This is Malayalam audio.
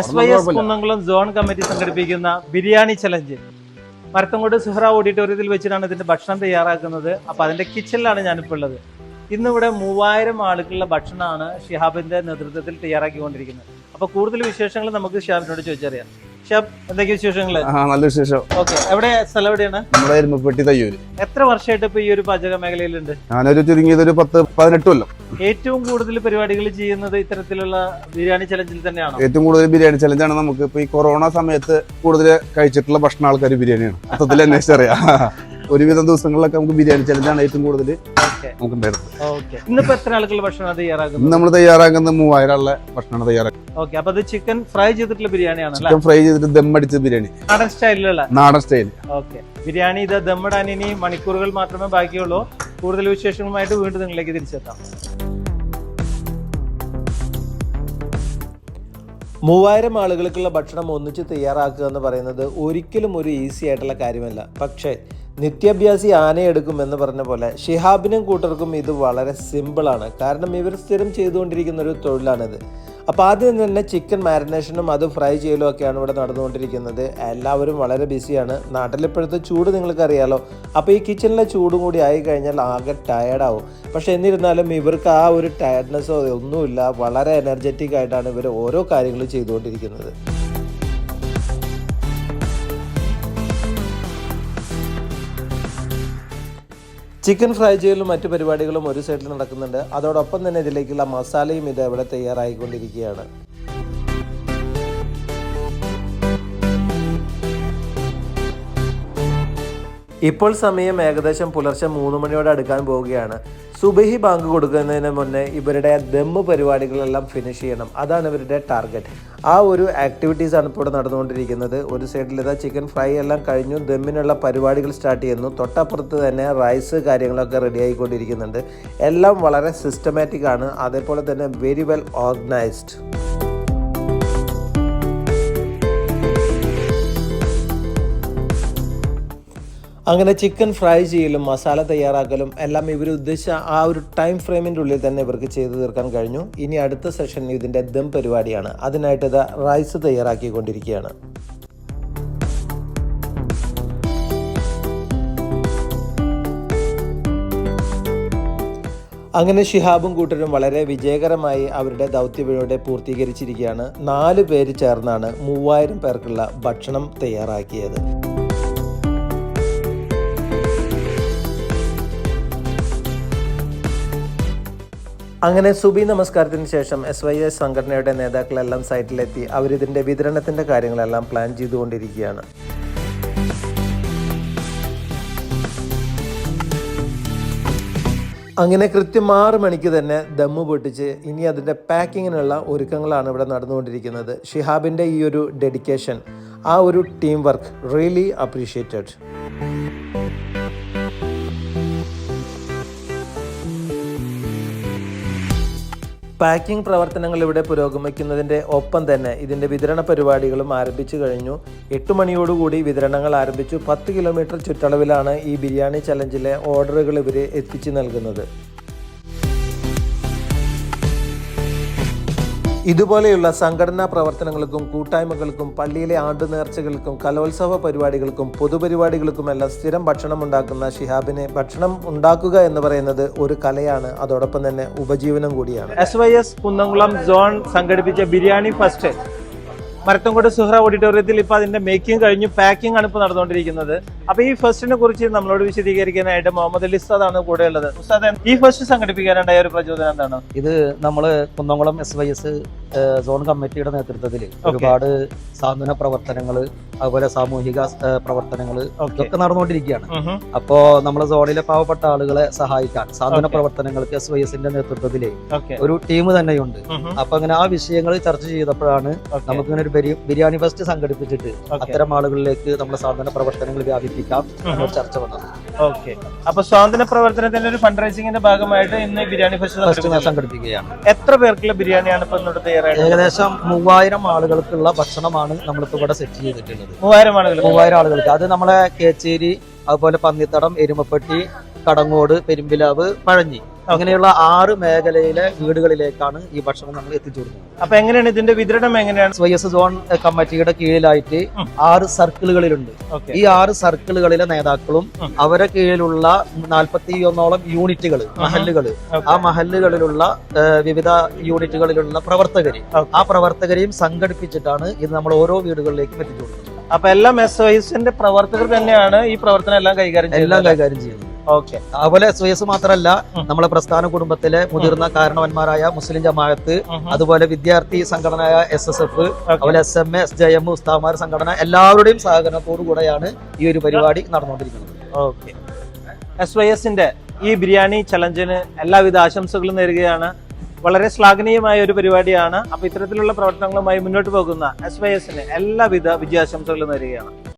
S Y S Kunnamkulam zone committee സംഘടിപ്പിക്കുന്ന ബിരിയാണി ചലഞ്ച് മരത്തങ്കോട് സുഹറ ഓഡിറ്റോറിയത്തിൽ വെച്ചിട്ടാണ് ഇതിന്റെ ഭക്ഷണം തയ്യാറാക്കുന്നത്. അപ്പൊ അതിന്റെ കിച്ചണിലാണ് ഞാനിപ്പോൾ ഉള്ളത്. ഇന്നിവിടെ മൂവായിരം ആളുകളുടെ ഭക്ഷണമാണ് ഷിഹാബിന്റെ നേതൃത്വത്തിൽ തയ്യാറാക്കിക്കൊണ്ടിരിക്കുന്നത്. അപ്പൊ കൂടുതൽ വിശേഷങ്ങൾ നമുക്ക് ഷിഹാബിനോട് ചോദിച്ചറിയാം. എന്തൊക്കെ വിശേഷങ്ങൾ ആ നല്ല വിശേഷം. എവിടെ സ്ഥലം എവിടെയാണ്? നമ്മുടെ എരുമപ്പെട്ടി തയ്യൂര്. എത്ര വർഷമായിട്ട് ഇപ്പൊ ഈ ഒരു പാചക മേഖലയിലുണ്ട്? ഞാനൊരു ചുരുങ്ങിയത് ഒരു പത്ത് പതിനെട്ട് കൊല്ലം. ഏറ്റവും കൂടുതൽ പരിപാടികൾ ചെയ്യുന്നത് ഇത്തരത്തിലുള്ള ബിരിയാണി ചലഞ്ചിൽ തന്നെയാണ്? ഏറ്റവും കൂടുതൽ ബിരിയാണി ചലഞ്ചാണ് നമുക്ക് ഇപ്പൊ ഈ കൊറോണ സമയത്ത് കൂടുതൽ കഴിച്ചിട്ടുള്ള ഭക്ഷണ ആൾക്കാർ ബിരിയാണിയാണ്. മൊത്തത്തിൽ അന്വേഷിച്ചറിയാം. ഒരുവിധം ദിവസങ്ങളിലൊക്കെ നമുക്ക് ബിരിയാണി ചലഞ്ചാണ് ഏറ്റവും കൂടുതൽ. നമുക്ക് ഇന്നിപ്പോ എത്ര ആളുകളുടെ ഭക്ഷണം തയ്യാറാക്കുന്നത്? നമ്മൾ തയ്യാറാക്കുന്ന മൂവായിരം ആളുടെ ഭക്ഷണമാണ് തയ്യാറാക്കുന്നത്. ഓക്കെ അപ്പൊ അത് ചിക്കൻ ഫ്രൈ ചെയ്തിട്ടുള്ള ബിരിയാണിയാണ് ചിക്കൻ ഫ്രൈ ചെയ്തിട്ട് ദം അടിച്ച ബിരിയാണി. നാടൻ സ്റ്റൈലിലുള്ള? നാടൻ സ്റ്റൈൽ ഓക്കെ ബിരിയാണി ഇത് ദമ്മടാൻ ഇനി മണിക്കൂറുകൾ മാത്രമേ ബാക്കിയുള്ളൂ. കൂടുതൽ വിശേഷങ്ങളുമായിട്ട് വീണ്ടും നിങ്ങളിലേക്ക് തിരിച്ചെത്താം. മൂവായിരം ആളുകൾക്കുള്ള ഭക്ഷണം ഒന്നിച്ച് തയ്യാറാക്കുക എന്ന് പറയുന്നത് ഒരിക്കലും ഒരു ഈസി ആയിട്ടുള്ള കാര്യമല്ല. പക്ഷേ നിത്യാഭ്യാസി ആനയെടുക്കും എന്ന് പറഞ്ഞ പോലെ ഷിഹാബിനും കൂട്ടർക്കും ഇത് വളരെ സിമ്പിളാണ്. കാരണം ഇവർ സ്ഥിരം ചെയ്തുകൊണ്ടിരിക്കുന്ന ഒരു തൊഴിലാണിത്. അപ്പോൾ ആദ്യം തന്നെ ചിക്കൻ മാരിനേഷനും അത് ഫ്രൈ ചെയ്യലും ഒക്കെയാണ് ഇവിടെ നടന്നുകൊണ്ടിരിക്കുന്നത്. എല്ലാവരും വളരെ ബിസിയാണ്. നാട്ടിലിപ്പോഴത്തെ ചൂട് നിങ്ങൾക്കറിയാലോ. അപ്പോൾ ഈ കിച്ചണിലെ ചൂടും കൂടി ആയി കഴിഞ്ഞാൽ ആകെ ടയർഡാവും പക്ഷെ എന്നിരുന്നാലും ഇവർക്ക് ആ ഒരു ടയർഡ്നെസ്സോ ഒന്നുമില്ല. വളരെ എനർജറ്റിക് ആയിട്ടാണ് ഇവർ ഓരോ കാര്യങ്ങളും ചെയ്തുകൊണ്ടിരിക്കുന്നത്. ചിക്കൻ ഫ്രൈ ചെയ്യലും മറ്റു പരിപാടികളും ഒരു സൈഡിൽ നടക്കുന്നുണ്ട്. അതോടൊപ്പം തന്നെ ഇതിലേക്കുള്ള മസാലയും ഇത് ഇവിടെ തയ്യാറായിക്കൊണ്ടിരിക്കുകയാണ്. ഇപ്പോൾ സമയം ഏകദേശം പുലർച്ചെ മൂന്ന് മണിയോടെ അടുക്കാൻ പോവുകയാണ്. സുബഹി ബാങ്ക് കൊടുക്കുന്നതിന് മുന്നേ ഇവരുടെ ദമ്മ് പരിപാടികളെല്ലാം ഫിനിഷ് ചെയ്യണം. അതാണ് ഇവരുടെ ടാർഗറ്റ് ആ ഒരു ആക്ടിവിറ്റീസാണ് ഇപ്പോൾ നടന്നുകൊണ്ടിരിക്കുന്നത്. ഒരു സൈഡിൽ ഇതാ ചിക്കൻ ഫ്രൈ എല്ലാം കഴിഞ്ഞു. ദമ്മിനുള്ള പരിപാടികൾ സ്റ്റാർട്ട് ചെയ്യുന്നു. തൊട്ടപ്പുറത്ത് തന്നെ റൈസ് കാര്യങ്ങളൊക്കെ റെഡി ആയിക്കൊണ്ടിരിക്കുന്നുണ്ട്. എല്ലാം വളരെ സിസ്റ്റമാറ്റിക് ആണ്. അതേപോലെ തന്നെ വെരി വെൽ ഓർഗനൈസ്ഡ് അങ്ങനെ ചിക്കൻ ഫ്രൈ ചെയ്യലും മസാല തയ്യാറാക്കലും എല്ലാം ഇവർ ഉദ്ദേശിച്ച ആ ഒരു ടൈം ഫ്രെയിമിന്റെ ഉള്ളിൽ തന്നെ ഇവർക്ക് ചെയ്തു തീർക്കാൻ കഴിഞ്ഞു. ഇനി അടുത്ത സെഷൻ ഇതിന്റെ ദം പരിപാടിയാണ്. അതിനായിട്ട് ഇത് റൈസ് തയ്യാറാക്കിക്കൊണ്ടിരിക്കുകയാണ്. അങ്ങനെ ഷിഹാബും കൂട്ടരും വളരെ വിജയകരമായി അവരുടെ ദൗത്യവിടെ പൂർത്തീകരിച്ചിരിക്കുകയാണ്. നാല് പേര് ചേർന്നാണ് മൂവായിരം പേർക്കുള്ള ഭക്ഷണം തയ്യാറാക്കിയത്. അങ്ങനെ സുബി നമസ്കാരത്തിന് ശേഷം എസ് വൈ എസ് സംഘടനയുടെ നേതാക്കളെല്ലാം സൈറ്റിലെത്തി അവരിതിന്റെ വിതരണത്തിന്റെ കാര്യങ്ങളെല്ലാം പ്ലാൻ ചെയ്തുകൊണ്ടിരിക്കുകയാണ്. അങ്ങനെ കൃത്യം ആറ് മണിക്ക് തന്നെ ദമ്മ് പൊട്ടിച്ച് ഇനി അതിന്റെ പാക്കിങ്ങിനുള്ള ഒരുക്കങ്ങളാണ് ഇവിടെ നടന്നുകൊണ്ടിരിക്കുന്നത്. ഷിഹാബിന്റെ ഈ ഒരു ഡെഡിക്കേഷൻ ആ ഒരു team work really appreciated packing പ്രവർത്തനങ്ങൾ ഇവിടെ പുരോഗമിക്കുന്നതിന്റെ ഒപ്പം തന്നെ ഇതിന്റെ വിതരണ പരിപാടികളും ആരംഭിച്ചു കഴിഞ്ഞു. എട്ട് മണിയോടുകൂടി വിതരണങ്ങൾ ആരംഭിച്ചു. പത്ത് കിലോമീറ്റർ ചുറ്റളവിലാണ് ഈ ബിരിയാണി ചലഞ്ചിലെ ഓർഡറുകൾ ഇവർ എത്തിച്ചു നൽകുന്നത്. ഇതുപോലെയുള്ള സംഘടനാ പ്രവർത്തനങ്ങൾക്കും കൂട്ടായ്മകൾക്കും പള്ളിയിലെ ആണ്ടു നേർച്ചകൾക്കും കലോത്സവ പരിപാടികൾക്കും പൊതുപരിപാടികൾക്കുമെല്ലാം സ്ഥിരം ഭക്ഷണം ഉണ്ടാക്കുന്ന ഷിഹാബിനെ ഭക്ഷണം ഉണ്ടാക്കുക എന്ന് പറയുന്നത് ഒരു കലയാണ്. അതോടൊപ്പം തന്നെ ഉപജീവനം കൂടിയാണ്. S Y S Kunnamkulam zone സംഘടിപ്പിച്ച ബിരിയാണി ഫസ്റ്റ്. മരത്തങ്കോട് സുഹ്ര ഓഡിറ്റോറിയത്തിൽ ഇപ്പൊ അതിന്റെ മേക്കിംഗ് കഴിഞ്ഞു പാക്കിംഗ് ആണ് ഇപ്പൊ നടന്നുകൊണ്ടിരിക്കുന്നത്. അപ്പൊ ഈ ഫസ്റ്റിനെ കുറിച്ച് നമ്മളോട് വിശദീകരിക്കാനായിട്ട് മുഹമ്മദ് അലി ഉസ്താദാണ് കൂടെ ഉള്ളത് ഉസ്താദ് ഈ ഫസ്റ്റ് സംഘടിപ്പിക്കാനുണ്ടായ ഒരു പ്രചോദനം എന്താണ്? ഇത് നമ്മൾ Kunnamkulam S Y S zone കമ്മിറ്റിയുടെ നേതൃത്വത്തിൽ ഒരുപാട് സാന്ത്വന പ്രവർത്തനങ്ങൾ അതുപോലെ സാമൂഹിക പ്രവർത്തനങ്ങൾ ഒക്കെ ഇതൊക്കെ നടന്നുകൊണ്ടിരിക്കുകയാണ്. അപ്പോ നമ്മളെ സോണിലെ പാവപ്പെട്ട ആളുകളെ സഹായിക്കാൻ സാന്ത്വന പ്രവർത്തനങ്ങൾക്ക് എസ് വൈ എസിന്റെ നേതൃത്വത്തിൽ ഒരു ടീം തന്നെയുണ്ട്. അപ്പൊ അങ്ങനെ ആ വിഷയങ്ങൾ ചർച്ച ചെയ്തപ്പോഴാണ് നമുക്കിങ്ങനെ ഒരു ബിരിയാണി ഫെസ്റ്റ് സംഘടിപ്പിച്ചിട്ട് അത്തരം ആളുകളിലേക്ക് നമ്മുടെ സാന്ത്വന പ്രവർത്തനങ്ങൾ വ്യാപിപ്പിക്കാം എന്നൊരു ചർച്ച വന്നത്. ഓക്കെ. അപ്പൊ സ്വാതന്ത്ര്യ പ്രവർത്തനത്തിന്റെ ഒരു ഫണ്ട് റൈസിംഗിന്റെ ഭാഗമായിട്ട് ഇന്ന് ബിരിയാണി ഭക്ഷണം ഫസ്റ്റ് സംഘടിപ്പിക്കുകയാണ്. എത്ര പേർക്കുള്ള ബിരിയാണിയാണ് ഇപ്പൊ ഇന്നോട്ട് തയ്യാറായത് ഏകദേശം മൂവായിരം ആളുകൾക്കുള്ള ഭക്ഷണമാണ് നമ്മളിപ്പോ ഇവിടെ സെറ്റ് ചെയ്തിട്ടുള്ളത്. മൂവായിരം ആളുകൾ മൂവായിരം ആളുകൾക്ക്. അത് നമ്മളെ കേച്ചേരി അതുപോലെ പന്നിത്തടം എരുമപ്പെട്ടി കടങ്ങോട് പെരുമ്പിലാവ് പഴഞ്ഞി. അങ്ങനെയുള്ള ആറ് മേഖലയിലെ വീടുകളിലേക്കാണ് ഈ ഭക്ഷണം നമ്മൾ എത്തിച്ചു കൊടുക്കുന്നത്. അപ്പൊ എങ്ങനെയാണ് ഇതിന്റെ വിതരണം എങ്ങനെയാണ്? വൈ എസ് സോൺ കമ്മിറ്റിയുടെ കീഴിലായിട്ട് ആറ് സർക്കിളുകളിലുണ്ട്. ഈ ആറ് സർക്കിളുകളിലെ നേതാക്കളും. അവരെ കീഴിലുള്ള നാൽപ്പത്തി ഒന്നോളം യൂണിറ്റുകൾ മഹല്ലുകൾ ആ മഹല്ലുകളിലുള്ള വിവിധ യൂണിറ്റുകളിലുള്ള പ്രവർത്തകര്. ആ പ്രവർത്തകരെയും സംഘടിപ്പിച്ചിട്ടാണ് ഇത് നമ്മൾ ഓരോ വീടുകളിലേക്കും എത്തിച്ചു കൊടുക്കുന്നത്. അപ്പൊ എല്ലാം എസ് വൈസിന്റെ പ്രവർത്തകർ തന്നെയാണ് ഈ പ്രവർത്തനം എല്ലാം കൈകാര്യം എല്ലാം കൈകാര്യം ചെയ്യുന്നത്. ഓക്കെ. അതുപോലെ സ്വയസ് മാത്രമല്ല. നമ്മളെ പ്രസ്ഥാന കുടുംബത്തിലെ മുതിർന്ന കാരണവന്മാരായ മുസ്ലിം ജമാഅത്ത് അതുപോലെ വിദ്യാർത്ഥി സംഘടനയായ എസ് എസ് എഫ് അതുപോലെ S M S J M ഉസ്താമാർ സംഘടന എല്ലാവരുടെയും സഹകരണത്തോടു കൂടെയാണ് ഈ ഒരു പരിപാടി നടന്നുകൊണ്ടിരിക്കുന്നത്. ഓക്കെ. എസ് വൈ എസിന്റെ ഈ ബിരിയാണി ചലഞ്ചിന് എല്ലാവിധ ആശംസകളും നേരുകയാണ്. വളരെ ശ്ലാഘനീയമായ ഒരു പരിപാടിയാണ്. അപ്പൊ ഇത്തരത്തിലുള്ള പ്രവർത്തനങ്ങളുമായി മുന്നോട്ട് പോകുന്ന എസ് വൈ എസിന് എല്ലാവിധ വിജയാശംസകളും നേരുകയാണ്.